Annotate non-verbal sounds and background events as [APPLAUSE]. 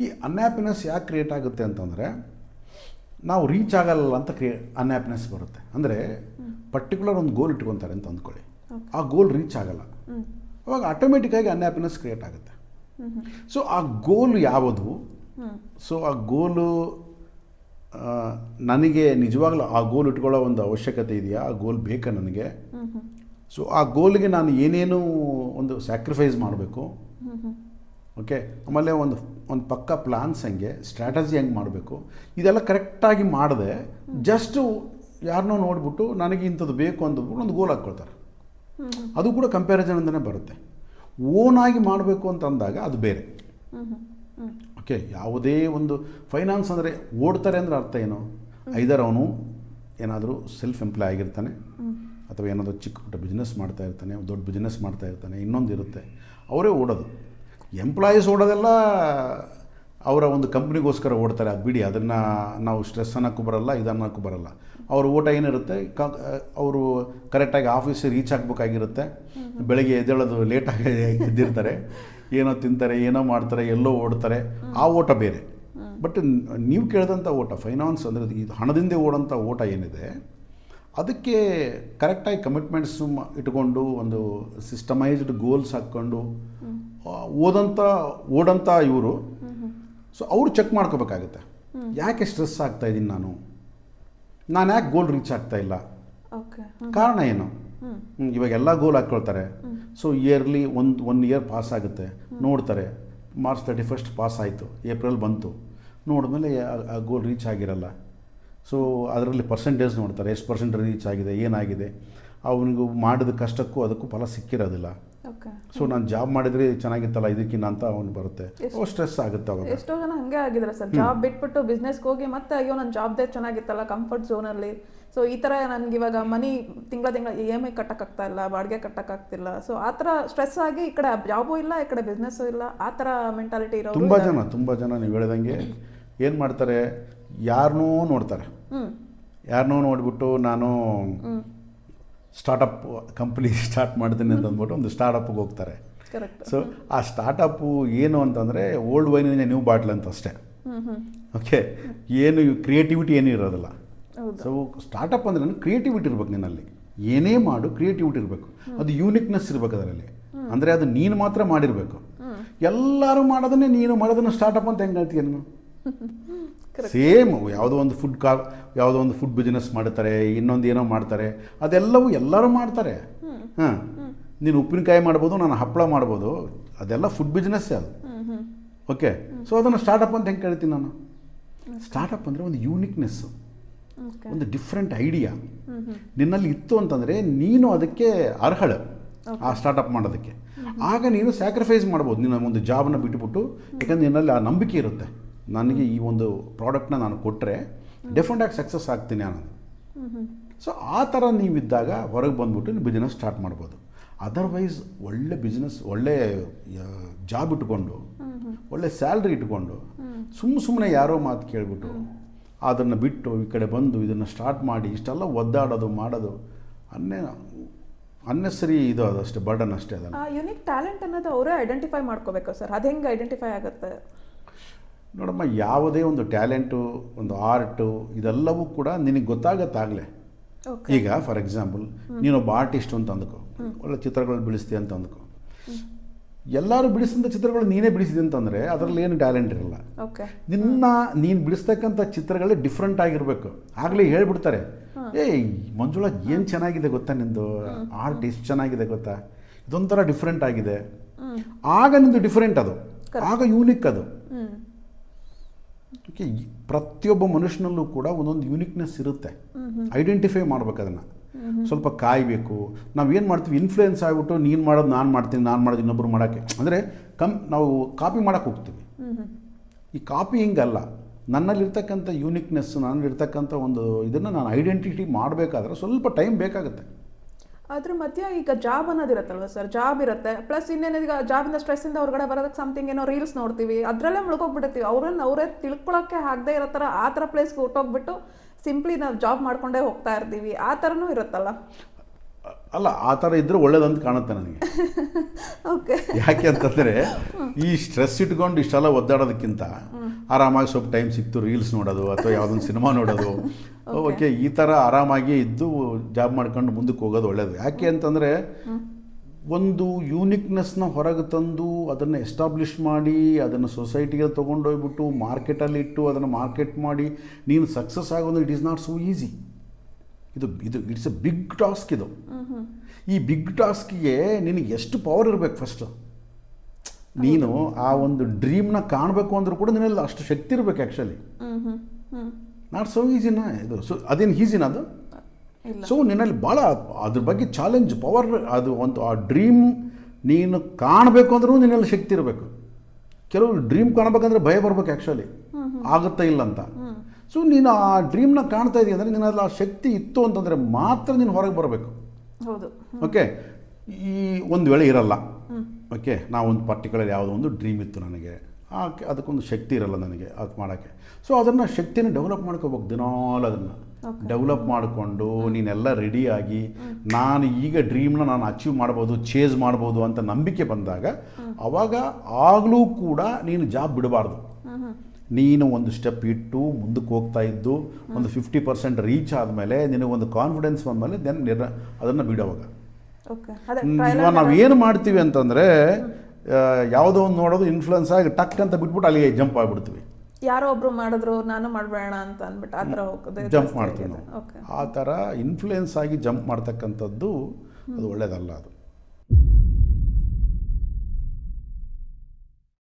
ಈ ಅನ್ಹ್ಯಾಪಿನೆಸ್ ಯಾಕೆ ಕ್ರಿಯೇಟ್ ಆಗುತ್ತೆ ಅಂತಂದರೆ ನಾವು ರೀಚ್ ಆಗಲ್ಲ ಅಂತ ಕ್ರಿಯೇ ಅನ್ಹ್ಯಾಪಿನೆಸ್ ಬರುತ್ತೆ. ಅಂದರೆ ಪರ್ಟಿಕ್ಯುಲರ್ ಒಂದು ಗೋಲ್ ಇಟ್ಕೊತಾರೆ ಅಂತ ಅಂದ್ಕೊಳ್ಳಿ. ಆ ಗೋಲ್ ರೀಚ್ ಆಗಲ್ಲ. ಅವಾಗ ಆಟೋಮೆಟಿಕ್ಕಾಗಿ ಅನ್ಹ್ಯಾಪಿನೆಸ್ ಕ್ರಿಯೇಟ್ ಆಗುತ್ತೆ. ಸೊ ಆ ಗೋಲ್ ಯಾವುದು? ಸೊ ಆ ಗೋಲು ನನಗೆ ನಿಜವಾಗ್ಲೂ ಆ ಗೋಲ್ ಇಟ್ಕೊಳ್ಳೋ ಒಂದು ಅವಶ್ಯಕತೆ ಇದೆಯಾ? ಆ ಗೋಲ್ ಬೇಕಾ ನನಗೆ? ಸೊ ಆ ಗೋಲ್ಗೆ ನಾನು ಏನೇನು ಒಂದು ಸ್ಯಾಕ್ರಿಫೈಸ್ ಮಾಡಬೇಕು? ಓಕೆ ಆಮೇಲೆ ಒಂದು ಒಂದು ಪಕ್ಕ ಪ್ಲಾನ್ಸ್ ಹೆಂಗೆ ಸ್ಟ್ರಾಟಜಿ ಹೆಂಗೆ ಮಾಡಬೇಕು? ಇದೆಲ್ಲ ಕರೆಕ್ಟಾಗಿ ಮಾಡದೆ ಜಸ್ಟು ಯಾರನ್ನೋ ನೋಡಿಬಿಟ್ಟು ನನಗೆ ಇಂಥದ್ದು ಬೇಕು ಅಂತಂದ್ಬಿಟ್ಟು ಒಂದು ಗೋಲ್ ಹಾಕ್ಕೊಳ್ತಾರೆ. ಅದು ಕೂಡ ಕಂಪ್ಯಾರಿಸನ್ ಅಂತಲೇ ಬರುತ್ತೆ. ಓನಾಗಿ ಮಾಡಬೇಕು ಅಂತ ಅಂದಾಗ ಅದು ಬೇರೆ. ಓಕೆ ಯಾವುದೇ ಒಂದು ಫೈನಾನ್ಸ್ ಅಂದರೆ ಓಡ್ತಾರೆ ಅಂದರೆ ಅರ್ಥ ಏನು? ಐದರ್ ಅವನು ಏನಾದರೂ ಸೆಲ್ಫ್ ಎಂಪ್ಲಾಯ್ ಆಗಿರ್ತಾನೆ ಅಥವಾ ಏನಾದರೂ ಚಿಕ್ಕ ಪುಟ್ಟ ಬಿಸ್ನೆಸ್ ಮಾಡ್ತಾ ಇರ್ತಾನೆ ದೊಡ್ಡ ಬಿಸ್ನೆಸ್ ಮಾಡ್ತಾ ಇರ್ತಾನೆ ಇನ್ನೊಂದು ಇರುತ್ತೆ ಅವರೇ ಓಡೋದು. ಎಂಪ್ಲಾಯೀಸ್ ಓಡೋದೆಲ್ಲ ಅವರ ಒಂದು ಕಂಪ್ನಿಗೋಸ್ಕರ ಓಡ್ತಾರೆ ಅದು ಬಿಡಿ. ಅದನ್ನು ನಾವು ಸ್ಟ್ರೆಸ್ ಅನ್ನೋಕ್ಕೂ ಬರಲ್ಲ ಇದನ್ನೋಕ್ಕೂ ಬರಲ್ಲ. ಅವ್ರ ಓಟ ಏನಿರುತ್ತೆ, ಕ, ಅವರು ಕರೆಕ್ಟಾಗಿ ಆಫೀಸಿಗೆ ರೀಚ್ ಆಗಬೇಕಾಗಿರುತ್ತೆ. ಬೆಳಗ್ಗೆ ಎದ್ದೇಳೋದು ಲೇಟಾಗಿ ಎದ್ದಿರ್ತಾರೆ. ಏನೋ ತಿಂತಾರೆ, ಏನೋ ಮಾಡ್ತಾರೆ, ಎಲ್ಲೋ ಓಡ್ತಾರೆ. ಆ ಓಟ ಬೇರೆ. ಬಟ್ ನೀವು ಕೇಳಿದಂಥ ಓಟ ಫೈನಾನ್ಸ್ ಅಂದರೆ ಇದು ಹಣದಿಂದ ಓಡೋಂಥ ಓಟ ಏನಿದೆ, ಅದಕ್ಕೆ ಕರೆಕ್ಟಾಗಿ ಕಮಿಟ್ಮೆಂಟ್ಸು ಇಟ್ಕೊಂಡು ಒಂದು ಸಿಸ್ಟಮೈಸ್ಡ್ ಗೋಲ್ಸ್ ಹಾಕ್ಕೊಂಡು ಓದಂಥ ಓಡಂಥ ಇವರು. ಸೊ ಅವರು ಚೆಕ್ ಮಾಡ್ಕೋಬೇಕಾಗುತ್ತೆ. ಯಾಕೆ ಸ್ಟ್ರೆಸ್ ಆಗ್ತಾ ಇದ್ದೀನಿ ನಾನು? ನಾನು ಯಾಕೆ ಗೋಲ್ ರೀಚ್ ಆಗ್ತಾ ಇಲ್ಲ? ಓಕೆ ಕಾರಣ ಏನು? ಇವಾಗ ಎಲ್ಲ ಗೋಲ್ ಹಾಕ್ಕೊಳ್ತಾರೆ. ಸೊ ಇಯರ್ಲಿ ಒಂದು ಒನ್ ಇಯರ್ ಪಾಸ್ ಆಗುತ್ತೆ. ನೋಡ್ತಾರೆ. ಮಾರ್ಚ್ ತರ್ಟಿ ಫಸ್ಟ್ ಪಾಸ್ ಆಯಿತು. ಏಪ್ರಿಲ್ ಬಂತು. ನೋಡಿದ್ಮೇಲೆ ಆ ಗೋಲ್ ರೀಚ್ ಆಗಿರಲ್ಲ. ಸೊ ಅದರಲ್ಲಿ ಪರ್ಸೆಂಟೇಜ್ ನೋಡ್ತಾರೆ. ಎಷ್ಟು ಪರ್ಸೆಂಟ್ ರೀಚ್ ಆಗಿದೆ ಏನಾಗಿದೆ? ಅವನಿಗೂ ಮಾಡಿದ ಕಷ್ಟಕ್ಕೂ ಅದಕ್ಕೂ ಫಲ ಸಿಕ್ಕಿರೋದಿಲ್ಲ. ಸೊ ನಾನು ಜಾಬ್ ಮಾಡಿದ್ರೆ ಚೆನ್ನಾಗಿತ್ತಲ್ಲ ಇದಕ್ಕಿಂತ ಅಂತ ಅವನು ಬರುತ್ತೆ? ಸ್ಟ್ರೆಸ್ ಆಗುತ್ತೆ ಅವಾಗ. ಎಷ್ಟೋ ಜನ ಹಂಗೆ ಆಗಿದ್ದಾರೆ ಸರ್ ಜಾಬ್ ಬಿಟ್ಬಿಟ್ಟು ಬಿಸ್ನೆಸ್ಗೆ ಹೋಗಿ ಮತ್ತೆ ಅಯ್ಯೋ ನನ್ನ ಜಾಬ್ದೇ ಚೆನ್ನಾಗಿತ್ತಲ್ಲ ಕಂಫರ್ಟ್ ಝೋನಲ್ಲಿ ಸೊ ಈ ಥರ ನನಗೆ ಇವಾಗ ಮನಿ ತಿಂಗಳ ತಿಂಗಳ ಇ ಎಂ ಐ ಕಟ್ಟಕ್ಕಾಗ್ತಾ ಇಲ್ಲ ಬಾಡಿಗೆ ಕಟ್ಟಕ್ಕಾಗ್ತಿಲ್ಲ ಸೊ ಆ ಥರ ಸ್ಟ್ರೆಸ್ ಆಗಿ ಈ ಕಡೆ ಜಾಬು ಇಲ್ಲ ಈ ಕಡೆ ಬಿಸ್ನೆಸ್ ಇಲ್ಲ ಆ ಥರ ಮೆಂಟಾಲಿಟಿ ಇರೋ ತುಂಬ ಜನ ತುಂಬ ಜನ ನೀವು ಹೇಳ್ದಂಗೆ ಏನು ಮಾಡ್ತಾರೆ ಯಾರನ್ನೂ ನೋಡ್ತಾರೆ. ಹ್ಮ್. ನೋಡ್ಬಿಟ್ಟು ನಾನು ಸ್ಟಾರ್ಟಪ್ ಕಂಪ್ನಿ ಸ್ಟಾರ್ಟ್ ಮಾಡ್ತೀನಿ ಅಂತ ಅಂದ್ಬಿಟ್ಟು ಒಂದು ಸ್ಟಾರ್ಟಪ್ಗೆ ಹೋಗ್ತಾರೆ. ಸೊ ಆ ಸ್ಟಾರ್ಟಪ್ಪು ಏನು ಅಂತಂದರೆ ಓಲ್ಡ್ ವೈನಿನ ನ್ಯೂ ಬಾಟ್ಲ್ ಅಂತ ಅಷ್ಟೇ. ಓಕೆ ಏನು ಕ್ರಿಯೇಟಿವಿಟಿ ಏನೂ ಇರೋದಿಲ್ಲ. ಸೊ ಸ್ಟಾರ್ಟಪ್ ಅಂದರೆ ಕ್ರಿಯೇಟಿವಿಟಿ ಇರ್ಬೇಕು ನಿನ್ನಲ್ಲಿ. ಏನೇ ಮಾಡು ಕ್ರಿಯೇಟಿವಿಟಿ ಇರಬೇಕು. ಅದು ಯೂನಿಕ್ನೆಸ್ ಇರಬೇಕು ಅದರಲ್ಲಿ. ಅಂದರೆ ಅದು ನೀನು ಮಾತ್ರ ಮಾಡಿರಬೇಕು. ಎಲ್ಲರೂ ಮಾಡೋದನ್ನೇ ನೀನು ಮಾಡೋದನ್ನು ಸ್ಟಾರ್ಟಪ್ ಅಂತ ಹೆಂಗೆ ಹೇಳ್ತೀಯ ನೀನು. ಸೇಮ್ ಯಾವುದೋ ಒಂದು ಫುಡ್ ಕಾ ಯಾವುದೋ ಒಂದು ಫುಡ್ ಬಿಸ್ನೆಸ್ ಮಾಡ್ತಾರೆ ಇನ್ನೊಂದು ಏನೋ ಮಾಡ್ತಾರೆ ಅದೆಲ್ಲವೂ ಎಲ್ಲರೂ ಮಾಡ್ತಾರೆ. ಹಾಂ. ನೀನು ಉಪ್ಪಿನಕಾಯಿ ಮಾಡ್ಬೋದು ನಾನು ಹಪ್ಪಳ ಮಾಡ್ಬೋದು ಅದೆಲ್ಲ ಫುಡ್ ಬಿಸ್ನೆಸ್ ಅದು ಓಕೆ ಸೊ ಅದನ್ನು ಸ್ಟಾರ್ಟಪ್ ಅಂತ ಹೆಂಗೆ ಕೇಳ್ತೀನಿ ನಾನು? ಸ್ಟಾರ್ಟಪ್ ಅಂದರೆ ಒಂದು ಯೂನಿಕ್ನೆಸ್ಸು ಒಂದು ಡಿಫ್ರೆಂಟ್ ಐಡಿಯಾ ನಿನ್ನಲ್ಲಿ ಇತ್ತು ಅಂತಂದರೆ ನೀನು ಅದಕ್ಕೆ ಅರ್ಹಳು ಆ ಸ್ಟಾರ್ಟಪ್ ಮಾಡೋದಕ್ಕೆ. ಆಗ ನೀನು ಸ್ಯಾಕ್ರಿಫೈಸ್ ಮಾಡ್ಬೋದು ನಿನ್ನ ಒಂದು ಜಾಬ್ನ ಬಿಟ್ಟುಬಿಟ್ಟು ಯಾಕಂದ್ರೆ ನಿನ್ನಲ್ಲಿ ಆ ನಂಬಿಕೆ ಇರುತ್ತೆ. ನನಗೆ ಈ ಒಂದು ಪ್ರಾಡಕ್ಟ್ನ ನಾನು ಕೊಟ್ಟರೆ ಡೆಫಿನೆಟಾಗಿ ಸಕ್ಸಸ್ ಆಗ್ತೀನಿ ಅನ್ನೋದು. ಸೊ ಆ ಥರ ನೀವಿದ್ದಾಗ ಹೊರಗೆ ಬಂದುಬಿಟ್ಟು ನೀವು ಬಿಸ್ನೆಸ್ ಸ್ಟಾರ್ಟ್ ಮಾಡ್ಬೋದು. ಅದರ್ವೈಸ್ ಒಳ್ಳೆ ಬಿಸ್ನೆಸ್ ಒಳ್ಳೆ ಜಾಬ್ ಇಟ್ಕೊಂಡು, ಒಳ್ಳೆ ಸ್ಯಾಲ್ರಿ ಇಟ್ಕೊಂಡು ಸುಮ್ಮ ಸುಮ್ಮನೆ ಯಾರೋ ಮಾತು ಕೇಳಿಬಿಟ್ಟು ಅದನ್ನು ಬಿಟ್ಟು ಈ ಕಡೆ ಬಂದು ಇದನ್ನು ಸ್ಟಾರ್ಟ್ ಮಾಡಿ ಇಷ್ಟೆಲ್ಲ ಒದ್ದಾಡೋದು, ಮಾಡೋದು, ಅನ್ನೇ, ಅನ್ನೆಸರಿ ಇದು ಅದಷ್ಟೇ ಬರ್ಡನ್ ಅಷ್ಟೇ ಅದನ್ನು. ಯುನಿಕ್ ಟ್ಯಾಲೆಂಟ್ ಅನ್ನೋದು ಅವರೇ ಐಡೆಂಟಿಫೈ ಮಾಡ್ಕೋಬೇಕು ಸರ್. ಅದು ಹೆಂಗೆ ಐಡೆಂಟಿಫೈ ಆಗುತ್ತೆ? ನೋಡಮ್ಮ ಯಾವುದೇ ಒಂದು ಟ್ಯಾಲೆಂಟು ಒಂದು ಆರ್ಟು ಇದೆಲ್ಲವೂ ಕೂಡ ನಿನಗೆ ಗೊತ್ತಾಗತ್ತಾಗಲೇ. ಈಗ ಫಾರ್ ಎಕ್ಸಾಂಪಲ್ ನೀನೊಬ್ಬ ಆರ್ಟಿಸ್ಟ್ ಅಂತ ಅಂದ್ಕೋ ಒಳ್ಳೆ ಚಿತ್ರಗಳು ಬಿಡಿಸ್ತೀಯ ಅಂತ ಅಂದ್ಕೋ ಎಲ್ಲರೂ ಬಿಡಿಸಿದಂಥ ಚಿತ್ರಗಳು ನೀನೇ ಬಿಡಿಸಿದೆ ಅಂತಂದರೆ ಅದರಲ್ಲಿ ಏನು ಟ್ಯಾಲೆಂಟ್ ಇರಲ್ಲ. ನಿನ್ನ ನೀನು ಬಿಡಿಸ್ತಕ್ಕಂಥ ಚಿತ್ರಗಳೇ ಡಿಫ್ರೆಂಟ್ ಆಗಿರಬೇಕು. ಆಗಲೇ ಹೇಳ್ಬಿಡ್ತಾರೆ. ಏ ಮಂಜುಳಾ ಏನು ಚೆನ್ನಾಗಿದೆ ಗೊತ್ತಾ ನಿಂದು? ಆರ್ಟ್ ಎಷ್ಟು ಚೆನ್ನಾಗಿದೆ ಗೊತ್ತಾ? ಇದೊಂಥರ ಡಿಫ್ರೆಂಟ್ ಆಗಿದೆ. ಆಗ ನಿಂದು ಡಿಫ್ರೆಂಟ್ ಅದು. ಆಗ ಯೂನಿಕ್ ಅದು. ಓಕೆ ಪ್ರತಿಯೊಬ್ಬ ಮನುಷ್ಯನಲ್ಲೂ ಕೂಡ ಒಂದೊಂದು ಯೂನಿಕ್ನೆಸ್ ಇರುತ್ತೆ. ಐಡೆಂಟಿಫೈ ಮಾಡ್ಬೇಕು ಅದನ್ನು. ಸ್ವಲ್ಪ ಕಾಯಬೇಕು. ನಾವೇನು ಮಾಡ್ತೀವಿ ಇನ್ಫ್ಲೂಯೆನ್ಸ್ ಆಗಿಬಿಟ್ಟು ನೀನು ಮಾಡೋದು ನಾನು ಮಾಡ್ತೀನಿ ನಾನು ಮಾಡೋದು ಇನ್ನೊಬ್ರು ಮಾಡೋಕ್ಕೆ. ಅಂದರೆ ಕಮ್ ನಾವು ಕಾಪಿ ಮಾಡೋಕ್ಕೆ ಹೋಗ್ತೀವಿ. ಈ ಕಾಪಿ ಹಿಂಗಲ್ಲ. ನನ್ನಲ್ಲಿರ್ತಕ್ಕಂಥ ಯೂನಿಕ್ನೆಸ್ ನನ್ನಲ್ಲಿರ್ತಕ್ಕಂಥ ಒಂದು ಇದನ್ನು ನಾನು ಐಡೆಂಟಿಟಿ ಮಾಡಬೇಕಾದ್ರೆ ಸ್ವಲ್ಪ ಟೈಮ್ ಬೇಕಾಗುತ್ತೆ. ಅದ್ರ ಮಧ್ಯ ಈಗ ಜಾಬ್ ಅನ್ನೋದಿರುತ್ತಲ್ವ ಸರ್ ಜಾಬ್ ಇರುತ್ತೆ. ಪ್ಲಸ್ ಇನ್ನೇನು ಈಗ ಜಾಬಿಂದ ಸ್ಟ್ರೆಸ್ಸಿಂದ ಹೊರಗಡೆ ಬರೋದಕ್ಕೆ ಸಮಥಿಂಗ್ ಏನೋ ರೀಲ್ಸ್ ನೋಡ್ತೀವಿ. ಅದರಲ್ಲೇ ಮುಳುಗೋಗ್ಬಿಡ್ತೀವಿ ಅವ್ರನ್ನ ಅವರೇ ತಿಳ್ಕೊಳಕ್ಕೆ ಆಗದೆ ಇರೋ ಆ ಥರ ಪ್ಲೇಸ್ಗೆ ಹೊಟ್ಟೋಗ್ಬಿಟ್ಟು ಸಿಂಪ್ಲಿ ನಾವು ಜಾಬ್ ಮಾಡ್ಕೊಂಡೇ ಹೋಗ್ತಾ ಇರ್ತೀವಿ. ಆ ಥರನೂ ಇರುತ್ತಲ್ಲ. ಅಲ್ಲ ಆ ಥರ ಇದ್ದರೆ ಒಳ್ಳೇದಂತ ಕಾಣುತ್ತೆ ನನಗೆ. [LAUGHS] ಓಕೆ ಯಾಕೆ ಅಂತಂದರೆ [LAUGHS] ಈ ಸ್ಟ್ರೆಸ್ ಇಟ್ಕೊಂಡು ಇಷ್ಟೆಲ್ಲ ಒದ್ದಾಡೋದಕ್ಕಿಂತ ಆರಾಮಾಗಿ ಸ್ವಲ್ಪ ಟೈಮ್ ಸಿಕ್ತು ರೀಲ್ಸ್ ನೋಡೋದು ಅಥವಾ ಯಾವುದೊಂದು ಸಿನಿಮಾ ನೋಡೋದು. [LAUGHS] ಓಕೆ ಈ ಥರ ಆರಾಮಾಗಿ ಇದ್ದು ಜಾಬ್ ಮಾಡ್ಕೊಂಡು ಮುಂದಕ್ಕೆ ಹೋಗೋದು ಒಳ್ಳೇದು. ಯಾಕೆ ಅಂತಂದರೆ ಒಂದು ಯೂನಿಕ್ನೆಸ್ನ ಹೊರಗೆ ತಂದು ಅದನ್ನು ಎಸ್ಟಾಬ್ಲಿಷ್ ಮಾಡಿ ಅದನ್ನು ಸೊಸೈಟಿಗೆ ತೊಗೊಂಡೋಗ್ಬಿಟ್ಟು ಮಾರ್ಕೆಟಲ್ಲಿ ಇಟ್ಟು ಅದನ್ನು ಮಾರ್ಕೆಟ್ ಮಾಡಿ ನೀನು ಸಕ್ಸಸ್ ಆಗೋದು it is not so easy ಇದು ಇದು ಇಟ್ಸ್ ಎ ಬಿಗ್ ಟಾಸ್ಕ್ ಇದು. ಈ ಬಿಗ್ ಟಾಸ್ಕಿಗೆ ನಿನಗೆ ಎಷ್ಟು ಪವರ್ ಇರಬೇಕು ಫಸ್ಟು ನೀನು ಆ ಒಂದು ಡ್ರೀಮ್ನ ಕಾಣಬೇಕು ಅಂದರೂ ಕೂಡ ನಿನ್ನಲ್ಲಿ ಅಷ್ಟು ಶಕ್ತಿ ಇರಬೇಕು ಆ್ಯಕ್ಚುಲಿ ನಾಟ್ ಸೋ ಈಸಿನ ಇದು. ಸೊ ಅದೇನು ಈಸಿನ ಅದು? ಸೊ ನಿನ್ನಲ್ಲಿ ಭಾಳ ಅದ್ರ ಬಗ್ಗೆ ಚಾಲೆಂಜ್ ಪವರ್ ಅದು ಒಂದು ಆ ಡ್ರೀಮ್ ನೀನು ಕಾಣಬೇಕು ಅಂದ್ರೂ ನಿನ್ನಲ್ಲಿ ಶಕ್ತಿ ಇರಬೇಕು. ಕೆಲವರು ಡ್ರೀಮ್ ಕಾಣಬೇಕಂದ್ರೆ ಭಯ ಬರಬೇಕು ಆ್ಯಕ್ಚುಲಿ ಆಗುತ್ತಾ ಇಲ್ಲ ಅಂತ ಸೊ ನೀನು ಆ ಡ್ರೀಮ್ನ ಕಾಣ್ತಾ ಇದೀಯ ಅಂದರೆ ನಿನ್ನಲ್ಲಿ ಆ ಶಕ್ತಿ ಇತ್ತು ಅಂತಂದರೆ ಮಾತ್ರ ನೀನು ಹೊರಗೆ ಬರಬೇಕು. ಹೌದು. ಓಕೆ ಈ ಒಂದು ವೇಳೆ ಇರಲ್ಲ. ಓಕೆ ನಾವು ಒಂದು ಪರ್ಟಿಕ್ಯುಲರ್ ಯಾವುದೋ ಒಂದು ಡ್ರೀಮ್ ಇತ್ತು ನನಗೆ. ಆ ಅದಕ್ಕೊಂದು ಶಕ್ತಿ ಇರಲ್ಲ ನನಗೆ ಅದು ಮಾಡೋಕ್ಕೆ. ಸೊ ಅದನ್ನು ಶಕ್ತಿನ ಡೆವಲಪ್ ಮಾಡ್ಕೋಬೇಕು ದಿನಾಲು ಅದನ್ನು. ಡೆವಲಪ್ ಮಾಡಿಕೊಂಡು ನೀನೆಲ್ಲ ರೆಡಿಯಾಗಿ ನಾನು ಈಗ ಡ್ರೀಮ್ನ ನಾನು ಅಚೀವ್ ಮಾಡ್ಬೋದು ಚೇಸ್ ಮಾಡ್ಬೋದು ಅಂತ ನಂಬಿಕೆ ಬಂದಾಗ ಅವಾಗ ಆಗಲೂ ಕೂಡ ನೀನು ಜಾಬ್ ಬಿಡಬಾರ್ದು. ನೀನು ಒಂದು ಸ್ಟೆಪ್ ಇಟ್ಟು ಮುಂದಕ್ಕೆ ಹೋಗ್ತಾ ಇದ್ದು ಒಂದು ಫಿಫ್ಟಿ ಪರ್ಸೆಂಟ್ ರೀಚ್ ಆದಮೇಲೆ ಒಂದು ಕಾನ್ಫಿಡೆನ್ಸ್ ಬಂದಮೇಲೆ ದೆನ್ ನಿರ್ ಅದನ್ನು ಬಿಡೋವಾಗ ನಾವು ಏನು ಮಾಡ್ತೀವಿ ಅಂತಂದರೆ ಯಾವುದೋ ಒಂದು ನೋಡೋದು ಇನ್ಫ್ಲುಯೆನ್ಸ್ ಆಗಿ ಟಕ್ ಅಂತ ಬಿಟ್ಬಿಟ್ಟು ಅಲ್ಲಿಗೆ ಜಂಪ್ ಆಗಿಬಿಡ್ತೀವಿ. ಯಾರೋ ಒಬ್ರು ಮಾಡಿದ್ರು ನಾನು ಮಾಡಬೇಡ ಅಂತ ಅಂದ್ಬಿಟ್ಟು ಆ ಥರ ಹೋಗೋದು ಜಂಪ್ ಮಾಡ್ತೀವಿ ನಾವು. ಆ ಥರ ಇನ್ಫ್ಲುಯೆನ್ಸ್ ಆಗಿ ಜಂಪ್ ಮಾಡ್ತಕ್ಕಂಥದ್ದು ಅದು ಒಳ್ಳೇದಲ್ಲ ಅದು.